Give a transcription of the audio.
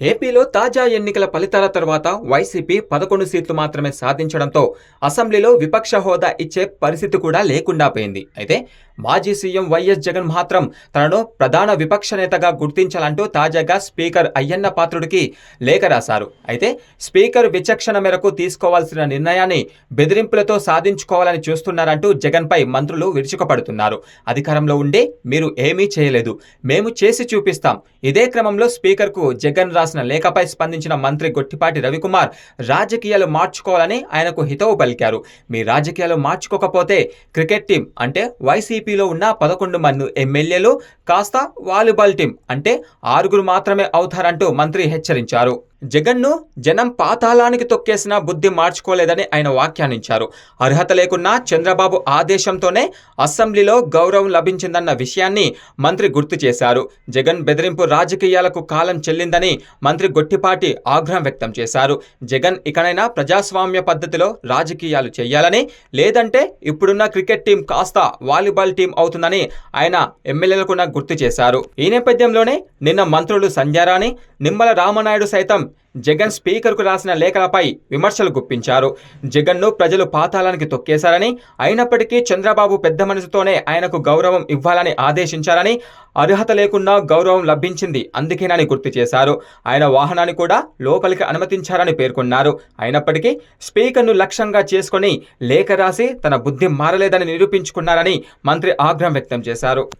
ఏపీలో తాజా ఎన్నికల ఫలితాల తర్వాత వైసీపీ పదకొండు సీట్లు మాత్రమే సాధించడంతో అసెంబ్లీలో విపక్ష హోదా ఇచ్చే పరిస్థితి కూడా లేకుండా పోయింది. అయితే మాజీ సీఎం వైఎస్ జగన్ మాత్రం తనను ప్రధాన విపక్ష నేతగా గుర్తించాలంటూ తాజాగా స్పీకర్ అయ్యన్న పాత్రుడికి లేఖ రాశారు. అయితే స్పీకర్ విచక్షణ మేరకు తీసుకోవాల్సిన నిర్ణయాన్ని బెదిరింపులతో సాధించుకోవాలని చూస్తున్నారంటూ జగన్పై మంత్రులు విరుచుకుపడుతున్నారు. అధికారంలో ఉండే మీరు ఏమీ చేయలేదు. మేము చేసి చూపిస్తాం. ఇదే క్రమంలో స్పీకర్కు జగన్ రాసిన లేఖపై స్పందించిన మంత్రి గొట్టిపాటి రవికుమార్ రాజకీయాలు మార్చుకోవాలని ఆయనకు హితవు పలికారు. మీ రాజకీయాలు మార్చుకోకపోతే క్రికెట్ టీం అంటే వైసీపీలో ఉన్న పదకొండు మంది ఎమ్మెల్యేలు కాస్త వాలీబాల్ టీం అంటే ఆరుగురు మాత్రమే అవుతారంటూ మంత్రి హెచ్చరించారు. జగన్ను జనం పాతాళానికి తొక్కేసిన బుద్ధి మార్చుకోలేదని ఆయన వ్యాఖ్యానించారు. అర్హత లేకున్నా చంద్రబాబు ఆదేశంతోనే అసెంబ్లీలో గౌరవం లభించిందన్న విషయాన్ని మంత్రి గుర్తు చేశారు. జగన్ బెదిరింపు రాజకీయాలకు కాలం చెల్లిందని మంత్రి గొట్టిపాటి ఆగ్రహం వ్యక్తం చేశారు. జగన్ ఇకనైనా ప్రజాస్వామ్య పద్ధతిలో రాజకీయాలు చేయాలని లేదంటే ఇప్పుడున్న క్రికెట్ టీం కాస్త వాలీబాల్ టీం అవుతుందని ఆయన ఎమ్మెల్యేలకు గుర్తు చేశారు. ఈ నేపథ్యంలోనే నిన్న మంత్రులు సంధ్యారాణి నిమ్మల రామనాయుడు సైతం జగన్ స్పీకర్కు రాసిన లేఖలపై విమర్శలు గుప్పించారు. జగన్ను ప్రజలు పాతాళానికి తొక్కేశారని అయినప్పటికీ చంద్రబాబు పెద్ద మనసుతోనే ఆయనకు గౌరవం ఇవ్వాలని ఆదేశించారని అర్హత లేకుండా గౌరవం లభించింది అందుకేనని గుర్తు చేశారు. ఆయన వాహనాన్ని కూడా లోపలికి అనుమతించారని పేర్కొన్నారు. అయినప్పటికీ స్పీకర్ను లక్ష్యంగా చేసుకొని లేఖ రాసి తన బుద్ధి మారలేదని నిరూపించుకున్నారని మంత్రి ఆగ్రహం వ్యక్తం చేశారు.